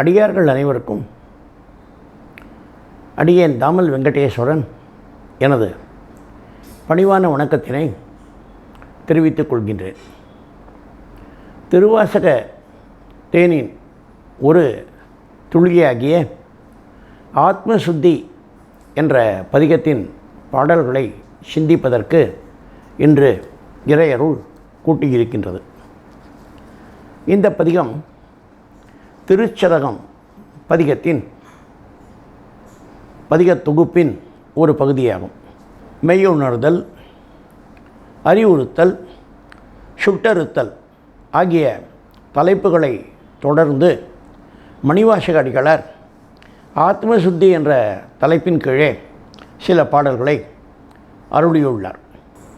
அடியார்கள் அனைவருக்கும் அடியேன் தாமல் வெங்கடேஸ்வரன் எனது பணிவான வணக்கத்தினை தெரிவித்துக் கொள்கின்றேன். திருவாசக தேனின் ஒரு துளியாகிய ஆத்மசுத்தி என்ற பதிகத்தின் பாடல்களை சிந்திப்பதற்கு இன்று இறையருள் கூட்டியிருக்கின்றது. இந்த பதிகம் திருச்சதகம் பதிகத்தின் பதிகத் தொகுப்பின் ஒரு பகுதியாகும். மெய்யுணர்தல் அறிவுறுத்தல் சுட்டறுத்தல் ஆகிய தலைப்புகளை தொடர்ந்து மணிவாசக அடிகளார் ஆத்மசுத்தி என்ற தலைப்பின் கீழே சில பாடல்களை அருளியுள்ளார்.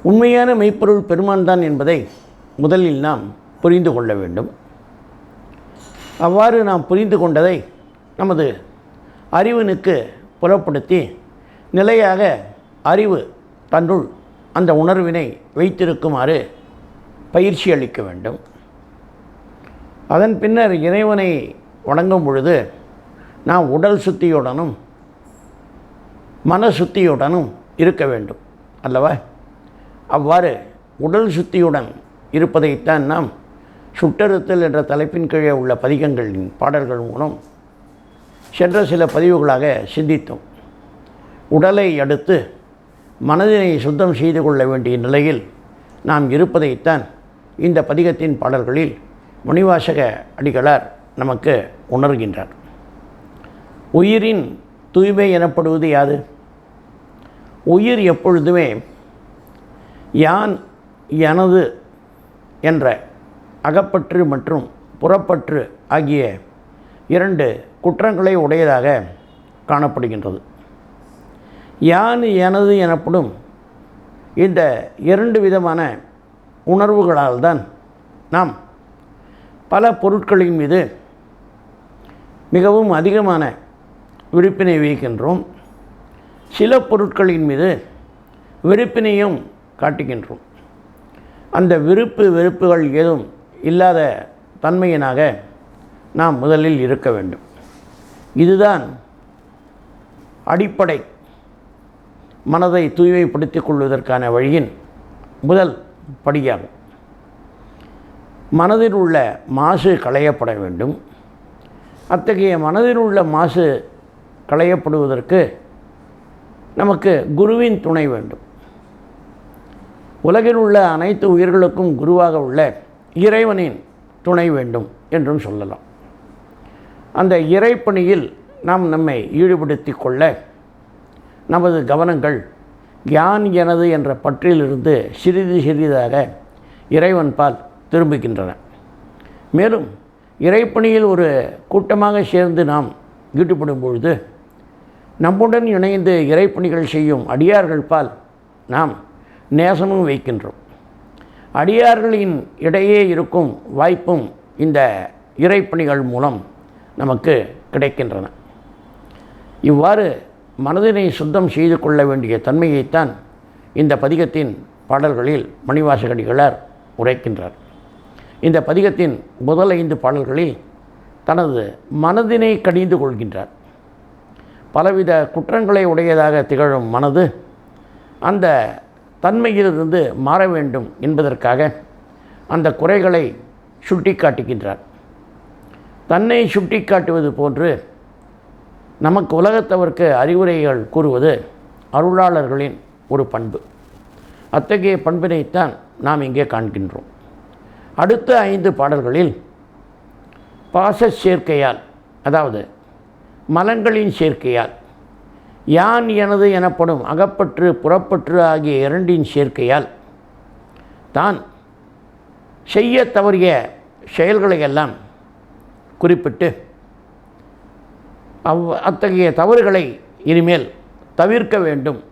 உண்மையான மெய்ப்பொருள் பெருமான் தான் என்பதை முதலில் நாம் புரிந்து கொள்ள வேண்டும். அவ்வாறு நாம் புரிந்து கொண்டதை நமது அறிவனுக்கு புலப்படுத்தி நிலையாக அறிவு தன்னுள் அந்த உணர்வினை வைத்திருக்குமாறு பயிற்சி அளிக்க வேண்டும். அதன் பின்னர் இறைவனை வணங்கும் பொழுது நாம் உடல் சுத்தியுடனும் மன சுத்தியுடனும் இருக்க வேண்டும் அல்லவா? அவ்வாறு உடல் சுத்தியுடன் இருப்பதைத்தான் நாம் சுட்டறுத்தல் என்ற தலைப்பின் கீழே உள்ள பதிகங்களின் பாடல்கள் மூலம் சென்ற சில பதிவுகளாக சிந்தித்தோம். உடலை அடுத்து மனதினை சுத்தம் செய்து கொள்ள வேண்டிய நிலையில் நாம் இருப்பதைத்தான் இந்த பதிகத்தின் பாடல்களில் முனிவாசக அடிகளார் நமக்கு உணர்கின்றார். உயிரின் தூய்மை எனப்படுவது யாது? உயிர் எப்பொழுதுமே யான் எனது என்ற அகப்பற்று மற்றும் புறப்பற்று ஆகிய இரண்டு குற்றங்களை உடையதாக காணப்படுகின்றது. யான் எனது எனப்படும் இந்த இரண்டு விதமான உணர்வுகளால் தான் நாம் பல பொருட்களின் மீது மிகவும் அதிகமான விருப்பினை வைக்கின்றோம் சில பொருட்களின் மீது வெறுப்பினையும் காட்டுகின்றோம். அந்த விருப்பு வெறுப்புகள் ஏதும் இல்லாத தன்மையினாக நாம் முதலில் இருக்க வேண்டும். இதுதான் அடிப்படை மனதை தூய்மைப்படுத்திக் கொள்வதற்கான வழியின் முதல் படியாகும். மனதில் உள்ள மாசு களையப்பட வேண்டும். அத்தகைய மனதில் உள்ள மாசு களையப்படுவதற்கு நமக்கு குருவின் துணை வேண்டும். உலகில் உள்ள அனைத்து உயிர்களுக்கும் குருவாக உள்ள இறைவனின் துணை வேண்டும் என்றும் சொல்லலாம். அந்த இறைப்பணியில் நாம் நம்மை ஈடுபடுத்தி கொள்ள நமது கவனங்கள் யான் எனது என்ற பற்றிலிருந்து சிறிது சிறிதாக இறைவன் பால் திரும்புகின்றன. மேலும் இறைப்பணியில் ஒரு கூட்டமாக சேர்ந்து நாம் ஈடுபடும் பொழுது நம்முடன் இணைந்து இறைப்பணிகள் செய்யும் அடியார்கள் பால் நாம் நேசமும் வைக்கின்றோம். அடியார்களின் இடையே இருக்கும் வாய்ப்பும் இந்த இறைப்பணிகள் மூலம் நமக்கு கிடைக்கின்றன. இவ்வாறு மனதினை சுத்தம் செய்து கொள்ள வேண்டிய தன்மையைத்தான் இந்த பதிகத்தின் பாடல்களில் மணிவாசகடிகளார் உரைக்கின்றார். இந்த பதிகத்தின் முதல் ஐந்து பாடல்களில் தனது மனதினை கடிந்து கொள்கின்றார். பலவித குற்றங்களை உடையதாக திகழும் மனது அந்த தன்மையிலிருந்து மாற வேண்டும் என்பதற்காக அந்த குறைகளை சுட்டி காட்டுகின்றார் தன்னை சுட்டி காட்டுவது போன்று நமக்கு உலகத்தவருக்கு அறிவுரைகள் கூறுவது அருளாளர்களின் ஒரு பண்பு. அத்தகைய பண்பினைத்தான் நாம் இங்கே காண்கின்றோம். அடுத்த ஐந்து பாடல்களில் பாச சேர்க்கையால் அதாவது மலங்களின் சேர்க்கையால் யான் எனது எனப்படும் அகப்பற்று புறப்பற்று ஆகிய இரண்டின் சேர்க்கையால் தான் செய்ய தவறிய செயல்களையெல்லாம் குறிப்பிட்டு அவ் அத்தகைய தவறுகளை இனிமேல் தவிர்க்க வேண்டும்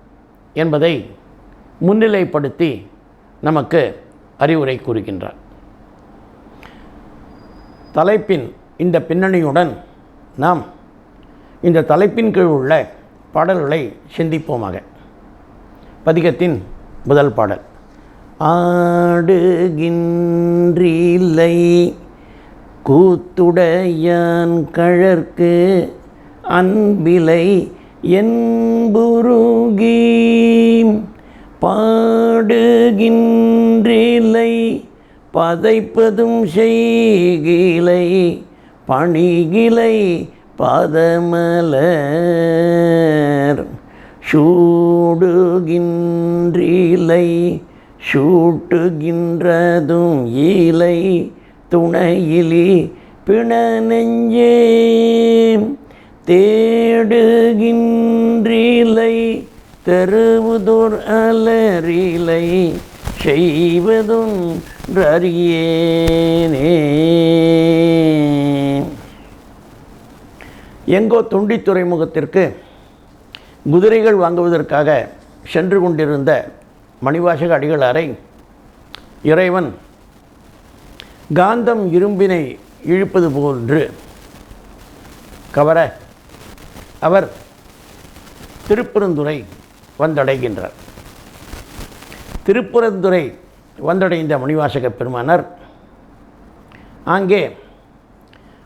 என்பதை முன்னிலைப்படுத்தி நமக்கு அறிவுரை கூறுகின்றார். தலைப்பின் இந்த பின்னணியுடன் நாம் இந்த தலைப்பின் கீழ் உள்ள பாடல்களை சிந்திப்போமாக. பதிகத்தின் முதல் பாடல் ஆடுகின்றில்லை கூத்துடையான் கழற்கு அன்பிலை என்புருகி பாடுகின்றில்லை பதைப்பதும் செய்கிலை பணிகிலை பதமலர் சூடுகின்றிலை சூட்டுகின்றதும் இலை துணையிலி பிண தேடுகின்றிலை தெருவுதோர் அலறிலை செய்வதும் அறியேனே எங்கோ தொண்டி துறைமுகத்திற்கு குதிரைகள் வாங்குவதற்காக சென்று கொண்டிருந்த மணிவாசக அடிகளாரை இறைவன் காந்தம் இரும்பினை இழுப்பது போன்று கவர அவர் திருப்பெருந்துறை வந்தடைகின்றார். திருப்புறந்துறை வந்தடைந்த மணிவாசக பெருமானார் அங்கே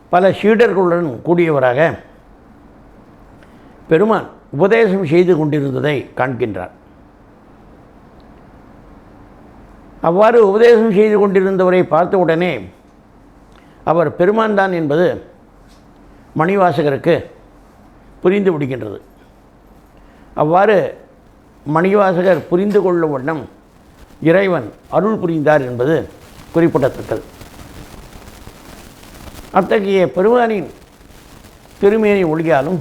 பல சீடர்களுடன் கூடியவராக பெருமான் உபதேசம் செய்து கொண்டிருந்ததை காண்கின்றார். அவ்வாறு உபதேசம் செய்து கொண்டிருந்தவரை பார்த்தவுடனே அவர் பெருமான் தான் என்பது மணிவாசகருக்கு புரிந்து விடுகின்றது. அவ்வாறு மணிவாசகர் புரிந்து கொள்ளும் வண்ணம் இறைவன் அருள் புரிந்தார் என்பது குறிப்பிடத்தக்கது. அத்தகைய பெருமானின் திருமேனி ஒளியாலும்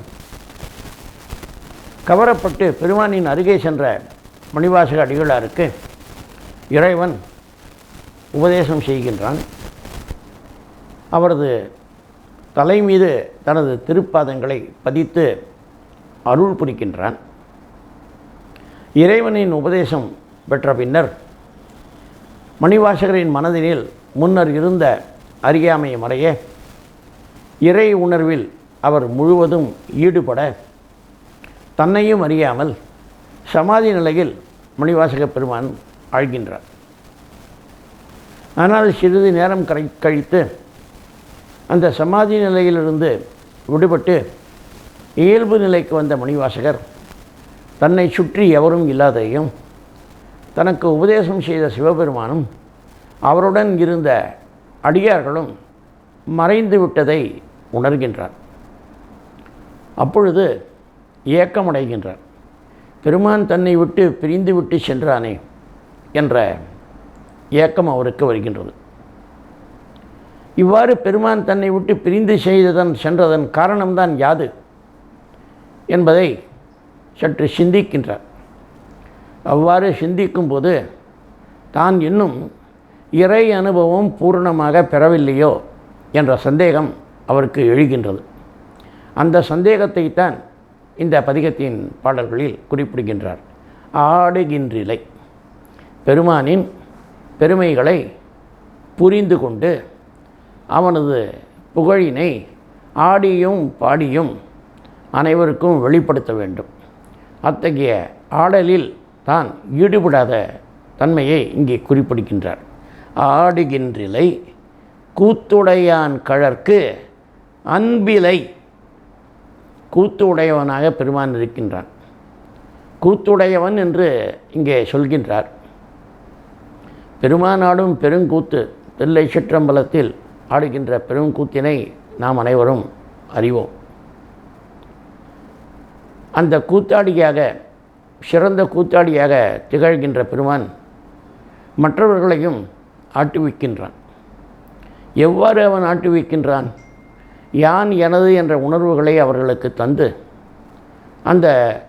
கவரப்பட்டு பெருமானின் அருகே சென்ற மணிவாசக அடிகளாருக்கு இறைவன் உபதேசம் செய்கின்றான். அவரது தலை மீது தனது திருப்பாதங்களை பதித்து அருள் புரிக்கின்றான். இறைவனின் உபதேசம் பெற்ற பின்னர் மணிவாசகரின் மனதினில் முன்னர் இருந்த அறியாமை மறைய இறை உணர்வில் அவர் முழுவதும் ஈடுபட தன்னையும் அறியாமல் சமாதி நிலையில் மணிவாசக பெருமான் ஆழ்கின்றார். ஆனால் சிறிது நேரம் கரை கழித்து அந்த சமாதி நிலையிலிருந்து விடுபட்டு இயல்பு நிலைக்கு வந்த மணிவாசகர் தன்னை சுற்றி எவரும் இல்லாதையும் தனக்கு உபதேசம் செய்த சிவபெருமானும் அவருடன் இருந்த அடியார்களும் மறைந்து விட்டதை உணர்கின்றார். அப்பொழுது இயக்கமடைகின்றான். பெருமான் தன்னை விட்டு பிரிந்து விட்டு சென்றானே என்ற ஏக்கம் அவருக்கு வருகின்றது. இவ்வாறு பெருமான் தன்னை விட்டு பிரிந்து செய்ததன் சென்றதன் காரணம்தான் யாது என்பதை சற்று சிந்திக்கின்றார். அவ்வாறு சிந்திக்கும்போது தான் இன்னும் இறை அனுபவம் பூரணமாக பெறவில்லையோ என்ற சந்தேகம் அவருக்கு எழுகின்றது. அந்த சந்தேகத்தை தான் இந்த பதிகத்தின் பாடல்களில் குறிப்பிடுகின்றார். ஆடுகின்றிலை பெருமானின் பெருமைகளை புரிந்து கொண்டு அவனது புகழினை ஆடியும் பாடியும் அனைவருக்கும் வெளிப்படுத்த வேண்டும். அத்தகைய ஆடலில் தான் ஈடுபடாத தன்மையை இங்கே குறிப்பிடுகின்றார். ஆடுகின்றிலை கூத்துடையான் கழற்கு அன்பிலை கூத்து உடையவனாக பெருமான் இருக்கின்றான். கூத்துடையவன் என்று இங்கே சொல்கின்றார். பெருமானாடும் பெருங்கூத்து தில்லை சிற்றம்பலத்தில் ஆடுகின்ற பெருங்கூத்தினை நாம் அனைவரும் அறிவோம். அந்த கூத்தாடியாக சிறந்த கூத்தாடியாக திகழ்கின்ற பெருமான் மற்றவர்களையும் ஆட்டுவிக்கின்றான். எவ்வாறு அவன் ஆட்டுவிக்கின்றான்? யான் எனது என்ற உணர்வுகளை அவர்களுக்கு தந்து அந்த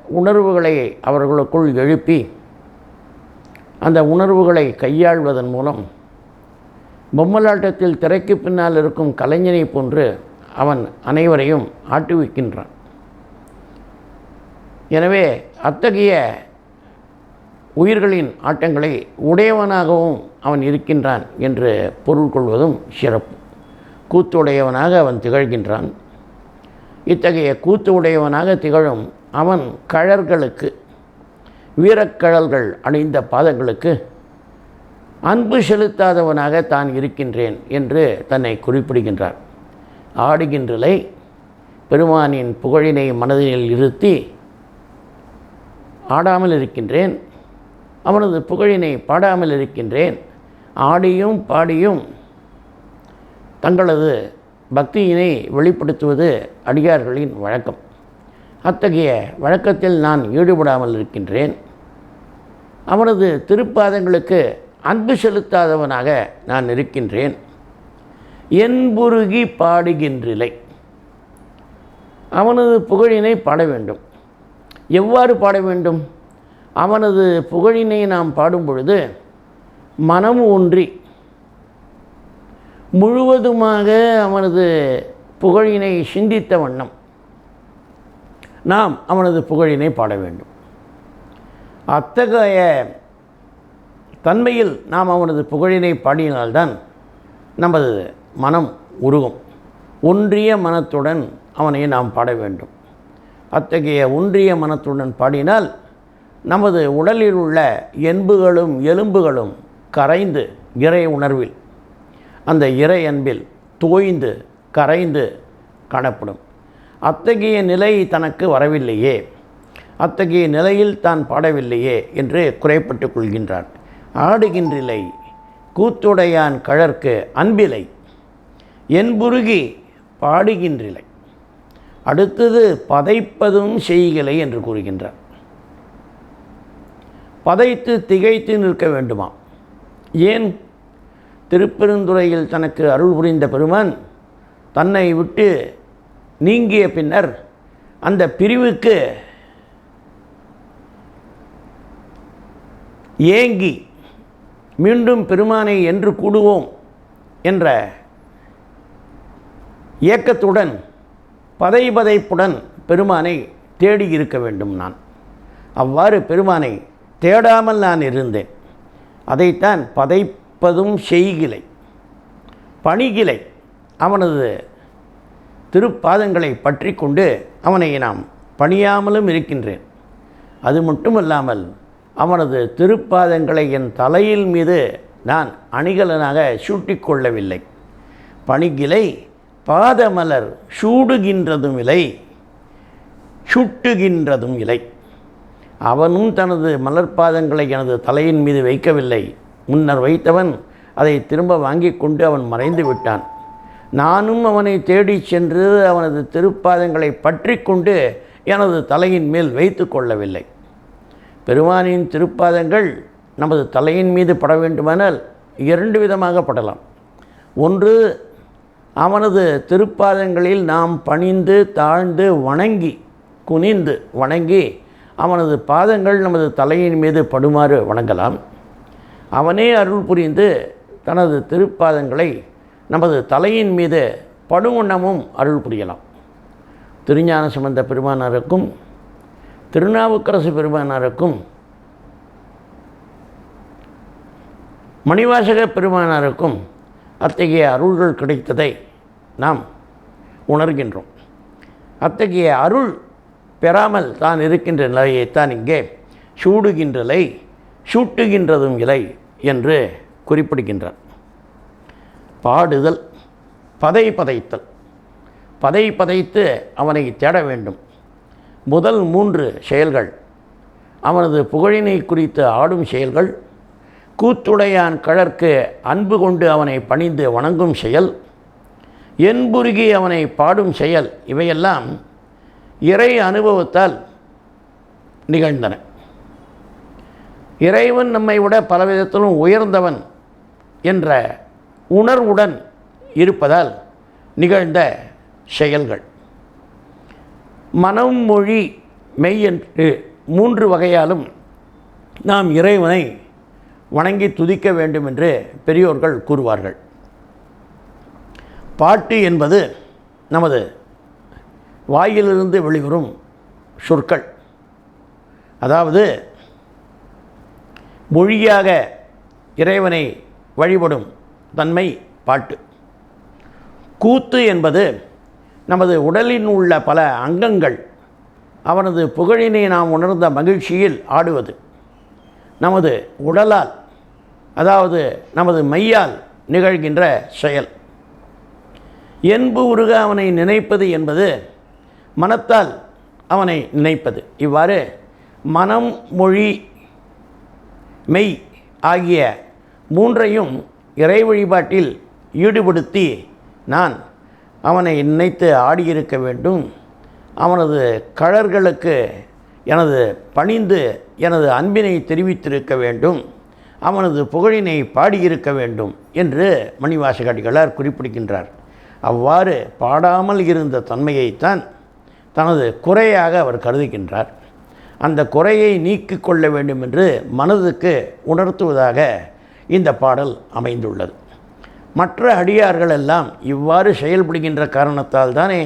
உணர்வுகளை அவர்களுக்குள் எழுப்பி அந்த உணர்வுகளை கையாள்வதன் மூலம் பொம்மலாட்டத்தில் திரைக்கு பின்னால் இருக்கும் கலைஞனை போன்று அவன் அனைவரையும் ஆட்டுவிக்கின்றான். எனவே அத்தகைய உயிர்களின் ஆட்டங்களை உடையவனாகவும் அவன் இருக்கின்றான் என்று பொருள் கொள்வதும் சிறப்பு. கூத்துடையவனாக அவன் திகழ்கின்றான். இத்தகைய கூத்து உடையவனாக திகழும் அவன் கழர்களுக்கு வீரக்கழல்கள் அணிந்த பாதங்களுக்கு அன்பு செலுத்தாதவனாக தான் இருக்கின்றேன் என்று தன்னை குறிப்பிடுகின்றார். ஆடுகின்றலை பெருமானின் புகழினை மனதில் இருத்தி ஆடாமல் இருக்கின்றேன் அவனது புகழினை பாடாமல் இருக்கின்றேன் ஆடியும் பாடியும் தங்களது பக்தியினை வெளிப்படுத்துவது அடியார்களின் வழக்கம். அத்தகைய வழக்கத்தில் நான் ஈடுபடாமல் இருக்கின்றேன். அவனது திருப்பாதங்களுக்கு அன்பு செலுத்தாதவனாக நான் இருக்கின்றேன். என்புருகி பாடுகின்றிலை. அவனது புகழினை பாட வேண்டும். எவ்வாறு பாட வேண்டும்? அவனது புகழினை நாம் பாடும் பொழுது மனம் ஒன்றி முழுவதுமாக அவனது புகழினை சிந்தித்த வண்ணம். நாம் அவனது புகழினை பாட வேண்டும். அத்தகைய தன்மையில் நாம் அவனது புகழினை பாடினால்தான் நமது மனம் உருகும். ஒன்றிய மனத்துடன் அவனை நாம் பாட வேண்டும். அத்தகைய ஒன்றிய மனத்துடன் பாடினால் நமது உடலில் உள்ள என்புகளும் எலும்புகளும் கரைந்து இறை உணர்வில் அந்த இறை அன்பில் தோய்ந்து கரைந்து காணப்படும். அத்தகைய நிலை தனக்கு வரவில்லையே. அத்தகைய நிலையில் தான் பாடவில்லையே என்று குறைப்பட்டு கொள்கின்றான். ஆடுகின்றிலை கூத்துடையான் கழற்கு அன்பிலை என்புருகி பாடுகின்றிலை. அடுத்தது பதைப்பதும் செய்கலை என்று கூறுகின்றார் பதைத்து திகைத்து நிற்க வேண்டுமா? ஏன் திருப்பெருந்துறையில் தனக்கு அருள் புரிந்த பெருமான் தன்னை விட்டு நீங்கிய பின்னர் அந்த பிரிவுக்கு ஏங்கி மீண்டும் பெருமானை என்று கூடுவோம் என்ற ஏக்கத்துடன் பதை பதைப்புடன் பெருமானை தேடி இருக்க வேண்டும் நான். அவ்வாறு பெருமானை தேடாமல் நான் இருந்தேன். அதைத்தான் பதை பதைப்பதும் செய்கிலை பணிகிலை. அவனது திருப்பாதங்களை பற்றி கொண்டு அவனை நாம் பணியாமலும் இருக்கின்றேன். அது மட்டுமல்லாமல் அவனது திருப்பாதங்களை என் தலையில் மீது நான் அணிகலனாக சூட்டிக்கொள்ளவில்லை. பணிகிலை பாதமலர் சூடுகின்றதும் இலை சுட்டுகின்றதும் இலை. அவனும் தனது மலர்பாதங்களை எனது தலையின் மீது வைக்கவில்லை. முன்னர் வைத்தவன் அதை திரும்ப வாங்கி கொண்டு அவன் மறைந்து விட்டான். நானும் அவனை தேடிச் சென்று அவனது திருப்பாதங்களை பற்றி கொண்டு எனது தலையின் மேல் வைத்து கொள்ளவில்லை. பெருமானின் திருப்பாதங்கள் நமது தலையின் மீது பட வேண்டுமானால் இரண்டு விதமாக படலாம். ஒன்று அவனது திருப்பாதங்களில் நாம் பணிந்து தாழ்ந்து வணங்கி குனிந்து வணங்கி அவனது பாதங்கள் நமது தலையின் மீது படுமாறு வணங்கலாம். அவனே அருள் புரிந்து தனது திருப்பாதங்களை நமது தலையின் மீது படுவண்ணமும் அருள் புரியலாம். திருஞான சம்பந்த பெருமானாருக்கும் திருநாவுக்கரசு பெருமானாருக்கும் மணிவாசக பெருமானாருக்கும் அத்தகைய அருள்கள் கிடைத்ததை நாம் உணர்கின்றோம். அத்தகைய அருள் பெறாமல் தான் இருக்கின்ற நிலையைத்தான் இங்கே சூடுகின்றலை சூட்டுகின்றதும் இல்லை என்று குறிப்பிடுகின்றார். பாடுதல் பதை பதைத்தல். பதை பதைத்து அவனை தேட வேண்டும். முதல் மூன்று செயல்கள் அவனது புகழினை குறித்து ஆடும் செயல்கள் கூத்துடையான் கழற்கு அன்பு கொண்டு அவனை பணிந்து வணங்கும் செயல் என்புருகி அவனை பாடும் செயல் இவையெல்லாம் இறை அனுபவத்தால் நிகழ்ந்தன. இறைவன் நம்மை விட பலவிதத்திலும் உயர்ந்தவன் என்ற உணர்வுடன் இருப்பதால் நிகழ்ந்த செயல்கள். மனம் மொழி மெய் என்று மூன்று வகையாலும் நாம் இறைவனை வணங்கி துதிக்க வேண்டும் என்று பெரியோர்கள் கூறுவார்கள். பாட்டு என்பது நமது வாயிலிருந்து வெளிவரும் சொற்கள். அதாவது மொழியாக இறைவனை வழிபடும் தன்மை பாட்டு. கூத்து என்பது நமது உடலில் உள்ள பல அங்கங்கள் அவனது புகழினை நாம் உணர்ந்த மகிழ்ச்சியில் ஆடுவது. நமது உடலால் அதாவது நமது மையால் நிகழ்கின்ற செயல். என்பு உருக அவனை நினைப்பது என்பது மனத்தால் அவனை நினைப்பது. இவ்வாறு மனம் மொழி மெய் ஆகிய மூன்றையும் இறை வழிபாட்டில் ஈடுபடுத்தி நான் அவனை நினைத்து ஆடியிருக்க வேண்டும். அவனது கழர்களுக்கு எனது பணிந்து எனது அன்பினை தெரிவித்திருக்க வேண்டும். அவனது புகழினை பாடியிருக்க வேண்டும் என்று மணிவாசகடிகளார் குறிப்பிடுகின்றார். அவ்வாறு பாடாமல் இருந்த தன்மையைத்தான் தனது குறையாக அவர் கருதுகின்றார். அந்த குறையை நீக்கி கொள்ள வேண்டும் என்று மனதுக்கு உணர்த்துவதாக இந்த பாடல் அமைந்துள்ளது. மற்ற அடியார்கள் எல்லாம் இவ்வாறு செயல்படுகின்ற காரணத்தால் தானே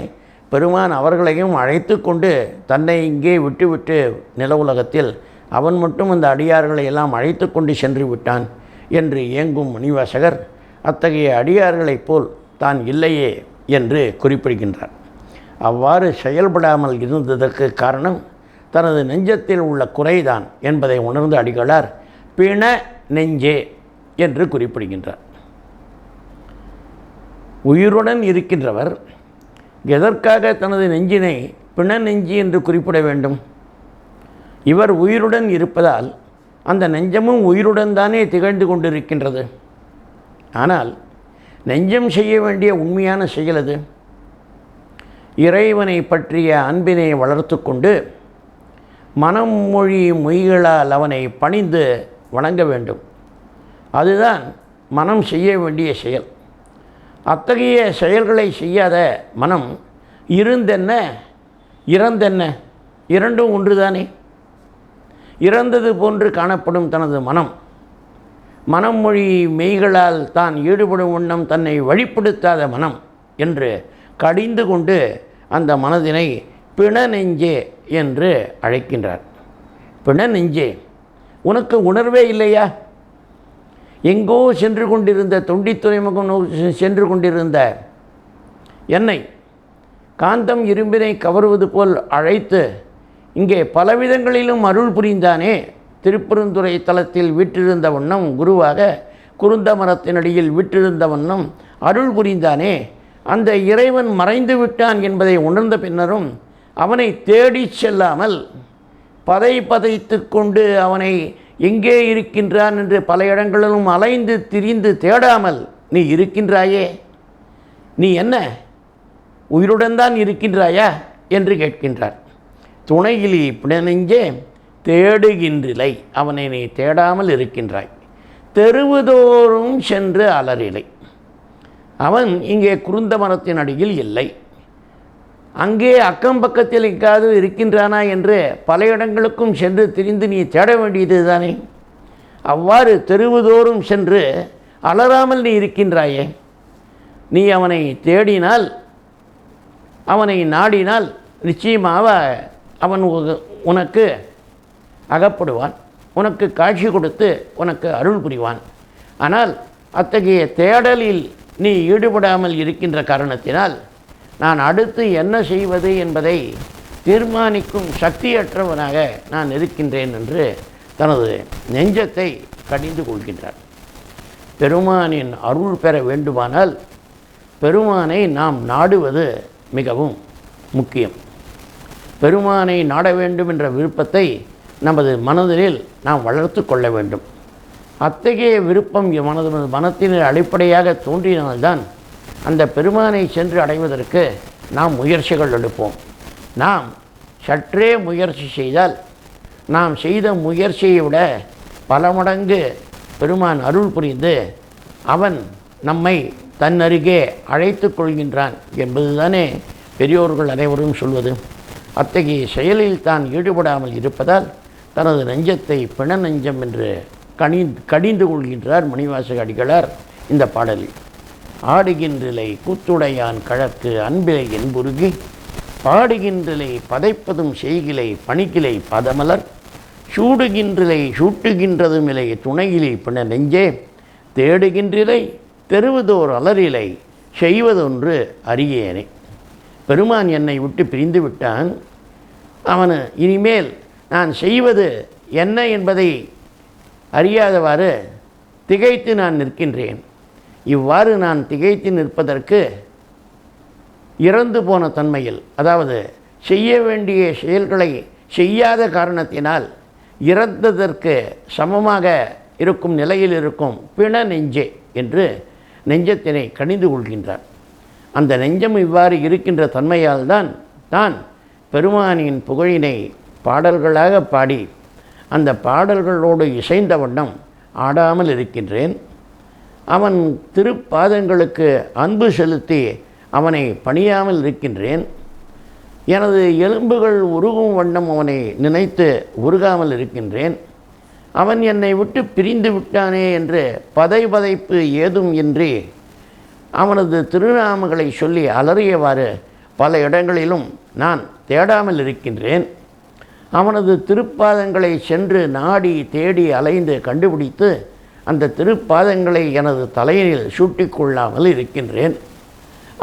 பெருமான் அவர்களையும் அழைத்து கொண்டு தன்னை இங்கே விட்டுவிட்டு நில உலகத்தில் அவன் மட்டும் அந்த அடியார்களை எல்லாம் அழைத்து கொண்டு சென்று விட்டான் என்று ஏங்கும் மணிவாசகர் அத்தகைய அடியார்களைப் போல் தான் இல்லையே என்று குறிப்பிடுகின்றார். அவ்வாறு செயல்படாமல் இருந்ததற்கு காரணம் தனது நெஞ்சத்தில் உள்ள குறைதான் என்பதை உணர்ந்த அடிகளார் பிண நெஞ்சே என்று குறிப்பிடுகின்றார். உயிருடன் இருக்கின்றவர் எதற்காக தனது நெஞ்சினை பிண நெஞ்சு என்று குறிப்பிட வேண்டும்? இவர் உயிருடன் இருப்பதால் அந்த நெஞ்சமும் உயிருடன் தானே திகழ்ந்து கொண்டிருக்கின்றது. ஆனால் நெஞ்சம் செய்ய வேண்டிய உண்மையான செயல் அது. இறைவனை பற்றிய அன்பினை வளர்த்து கொண்டு மனம் மொழி மொய்களால் அவனை பணிந்து வணங்க வேண்டும். அதுதான் மனம் செய்ய வேண்டிய செயல். அத்தகைய செயல்களை செய்யாத மனம் இருந்தென்ன? இறந்தென்ன? இரண்டும் ஒன்றுதானே? இறந்தது போன்று காணப்படும் தனது மனம். மனம் மொழி மெய்களால் தான் ஈடுபடும் வண்ணம் தன்னை வழிப்படுத்தாத மனம் என்று கடிந்து கொண்டு அந்த மனதினை பிணநெஞ்சே என்று அழைக்கின்றார். பிணநெஞ்சே உனக்கு உணர்வே இல்லையா? எங்கோ சென்று கொண்டிருந்த தொண்டி துறைமுகம் சென்று கொண்டிருந்த என்னை காந்தம் இரும்பினை கவருவது போல் அழைத்து இங்கே பலவிதங்களிலும் அருள் புரிந்தானே? திருப்பெருந்துறை தலத்தில் விற்றிருந்த வண்ணம் குருவாக குருந்த மரத்தினடியில் விற்றிருந்த வண்ணம் அருள் புரிந்தானே? அந்த இறைவன் மறைந்து விட்டான் என்பதை உணர்ந்த பின்னரும் அவனை தேடிச் செல்லாமல் பதை பதைத்து கொண்டு அவனை எங்கே இருக்கின்றான் என்று பல இடங்களிலும் அலைந்து திரிந்து தேடாமல் நீ இருக்கின்றாயே? நீ என்ன? உயிருடன் தான் இருக்கின்றாயா? என்று கேட்கின்றார். துணையிலி பிணநெஞ்சே தேடுகின்றிலை அவனை நீ தேடாமல் இருக்கின்றாய். தெருவுதோறும் சென்று அலறிலை. அவன் இங்கே குருந்த மரத்தின் அடியில் இல்லை. அங்கே அக்கம் பக்கத்தில் எங்காவது இருக்கின்றானா என்று பல இடங்களுக்கும் சென்று திரிந்து நீ தேட வேண்டியது தானே அவ்வாறு தெருவுதோறும் சென்று அலறாமல் நீ இருக்கின்றாயே. நீ அவனை தேடினால் அவனை நாடினால் நிச்சயமாக அவன் உக- உனக்கு அகப்படுவான். உனக்கு காட்சி கொடுத்து உனக்கு அருள் புரிவான். ஆனால் அத்தகைய தேடலில் நீ ஈடுபடாமல் இருக்கின்ற காரணத்தினால் நான் அடுத்து என்ன செய்வது என்பதை தீர்மானிக்கும் சக்தியற்றவனாக நான் இருக்கின்றேன் என்று தனது நெஞ்சத்தை கடிந்து கொள்கின்றார். பெருமானின் அருள் பெற வேண்டுமானால் பெருமானை நாம் நாடுவது மிகவும் முக்கியம். பெருமானை நாட வேண்டும் என்ற விருப்பத்தை நமது மனதில் நாம் வளர்த்து கொள்ள வேண்டும். அத்தகைய விருப்பம் மனது மனத்தின் அடிப்படையாக தோன்றினால்தான் அந்த பெருமானை சென்று அடைவதற்கு நாம் முயற்சிகள் எடுப்போம். நாம் சற்றே முயற்சி செய்தால் நாம் செய்த முயற்சியை விட பல மடங்கு பெருமான் அருள் புரிந்து அவன் நம்மை தன்னருகே அழைத்து கொள்கின்றான் என்பதுதானே பெரியோர்கள் அனைவரும் சொல்வது. அத்தகைய செயலில் தான் ஈடுபடாமல் இருப்பதால் தனது நெஞ்சத்தை பிண நெஞ்சம் என்று கணி கடிந்து கொள்கின்றார் மணிவாசக அடிகளார் இந்த பாடலில். ஆடுகின்றிலை கூத்துடையான் கழக்கு அன்பிலை என்புருகி பாடுகின்றிலை பதைப்பதும் செய்கிலை பணிக்கிலை பதமலர் சூடுகின்றிலை சூட்டுகின்றதுமிலை துணையிலை பின்ன நெஞ்சே தேடுகின்றிலை தெருவதோர் அலறிலை செய்வதொன்று அறியேனே. பெருமான் என்னை விட்டு பிரிந்து விட்டான். அவனு இனிமேல் நான் செய்வது என்ன என்பதை அறியாதவாறு திகைத்து நான் நிற்கின்றேன். இவ்வாறு நான் திகைத்து நிற்பதற்கு இறந்து போன தன்மையில் அதாவது செய்ய வேண்டிய செயல்களை செய்யாத காரணத்தினால் இறந்ததற்கு சமமாக இருக்கும் நிலையில் இருக்கும் பிண நெஞ்சே என்று நெஞ்சத்தினை கணிந்து கொள்கின்றார் அந்த நெஞ்சம் இவ்வாறு இருக்கின்ற தன்மையால் தான் தான் பெருமானின் புகழினை பாடல்களாக பாடி அந்த பாடல்களோடு இசைந்த வண்ணம் ஆடாமல் இருக்கின்றேன். அவன் திருப்பாதங்களுக்கு அன்பு செலுத்தி அவனை பணியாமல் இருக்கின்றேன். எனது எலும்புகள் உருகும் வண்ணம் அவனை நினைத்து உருகாமல் இருக்கின்றேன். அவன் என்னை விட்டு பிரிந்து விட்டானே என்று பதை பதைப்பு ஏதும் இன்றி அவனது திருநாமங்களை சொல்லி அலறியவாறு பல இடங்களிலும் நான் தேடாமல் இருக்கின்றேன். அவனது திருப்பாதங்களை சென்று நாடி தேடி அலைந்து கண்டுபிடித்து அந்த திருப்பாதங்களை எனது தலையினில் சூட்டிக்கொள்ளாமல் இருக்கின்றேன்.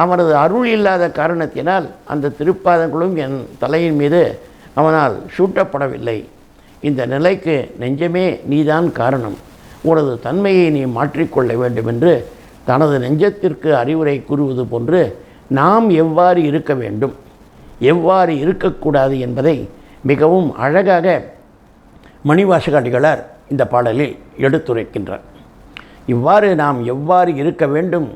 அவனது அருள் இல்லாத காரணத்தினால் அந்த திருப்பாதங்களும் என் தலையின் மீது அவனால் சூட்டப்படவில்லை. இந்த நிலைக்கு நெஞ்சமே நீதான் காரணம். உனது தன்மையை நீ மாற்றிக்கொள்ள வேண்டும் என்று தனது நெஞ்சத்திற்கு அறிவுரை கூறுவது போன்று நாம் எவ்வாறு இருக்க வேண்டும்? எவ்வாறு இருக்கக்கூடாது என்பதை மிகவும் அழகாக மணிவாசகடிகளார் இந்த பாடலில் எடுத்துரைக்கின்றார். இவ்வாறு நாம் எவ்வாறு இருக்க வேண்டும்?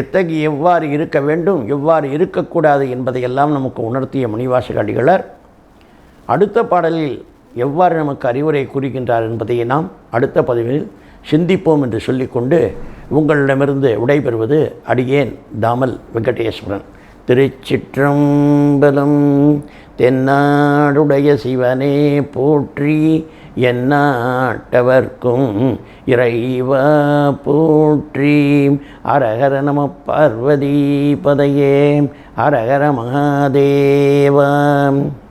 எத்தகைய எவ்வாறு இருக்க வேண்டும்? எவ்வாறு இருக்கக்கூடாது என்பதையெல்லாம் நமக்கு உணர்த்திய முனிவாசக அடிகளார் அடுத்த பாடலில் எவ்வாறு நமக்கு அறிவுரை கூறுகின்றார் என்பதை நாம் அடுத்த பதிவில் சிந்திப்போம் என்று சொல்லிக்கொண்டு உங்களிடமிருந்து விடைபெறுவது அடியேன் தாமல் வெங்கடேஸ்வரன். திருச்சிற்றம்பலம் தென்னாடுடைய சிவனே போற்றி என்னாட்டவர்க்கும் இறைவா போற்றி. அரகர நம பார்வதி பதையே அரகர மகாதேவா.